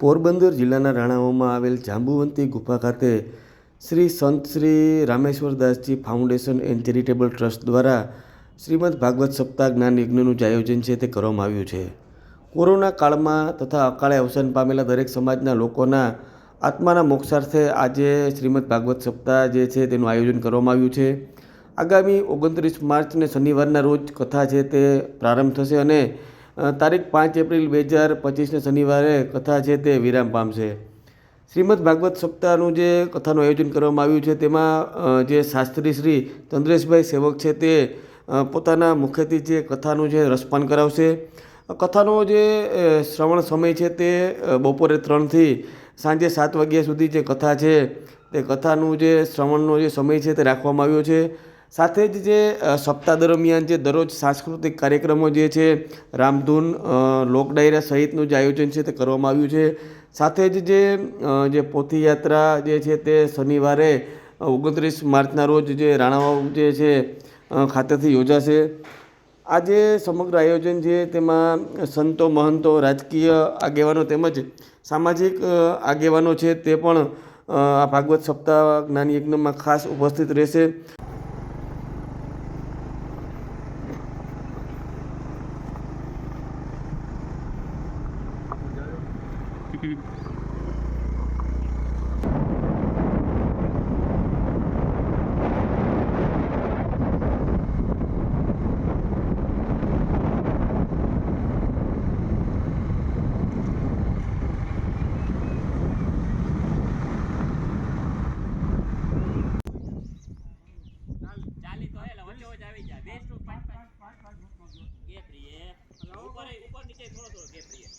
પોરબંદર જિલ્લાના રાણાઓમાં આવેલ જાંબુવંતી ગુફા ખાતે Shri Sant Shri Rameshwardasji foundation and charitable trust દ્વારા શ્રીમદ ભાગવત સપ્તાહ જ્ઞાન યજ્ઞનું જે આયોજન છે તે કરવામાં આવ્યું છે. કોરોના કાળમાં તથા અકાળે અવસાન પામેલા દરેક સમાજના લોકોના આત્માના મોક્ષાર્થે આજે શ્રીમદ ભાગવત સપ્તાહ જે છે તેનું આયોજન કરવામાં આવ્યું છે. આગામી ઓગણત્રીસ માર્ચને શનિવારના રોજ કથા છે તે પ્રારંભ થશે અને તારીખ પાંચ એપ્રિલ બે હજાર પચીસને શનિવારે કથા છે તે વિરામ પામશે શ્રીમદ ભાગવત સપ્તાહનું જે કથાનું આયોજન કરવામાં આવ્યું છે તેમાં જે શાસ્ત્રી શ્રી ચંદ્રેશભાઈ સેવક છે તે પોતાના મુખેથી જે કથાનું જે રસપાન કરાવશે. કથાનો જે શ્રવણ સમય છે તે બપોરે ત્રણથી સાંજે સાત વાગ્યા સુધી જે કથા છે તે કથાનું જે શ્રવણનો જે સમય છે તે રાખવામાં આવ્યો છે. સાથે જ જે સપ્તાહ દરમિયાન જે દરરોજ સાંસ્કૃતિક કાર્યક્રમો જે છે, રામધૂન લોકડાયરા લોક ડાયરા સહિતનું જે આયોજન છે તે કરવામાં આવ્યું છે. સાથે જ જે જે પોથીયાત્રા જે છે તે શનિવારે ઓગણત્રીસ માર્ચના રોજ જે રાણાવાવ જે છે ખાતેથી યોજાશે. આ જે સમગ્ર આયોજન છે તેમાં સંતો, મહંતો, રાજકીય આગેવાનો તેમજ સામાજિક આગેવાનો છે તે પણ આ ભાગવત સપ્તાહ જ્ઞાન યજ્ઞમાં ખાસ ઉપસ્થિત રહેશે. ઉપર નીચે થોડો થોડો ગેપ રહીએ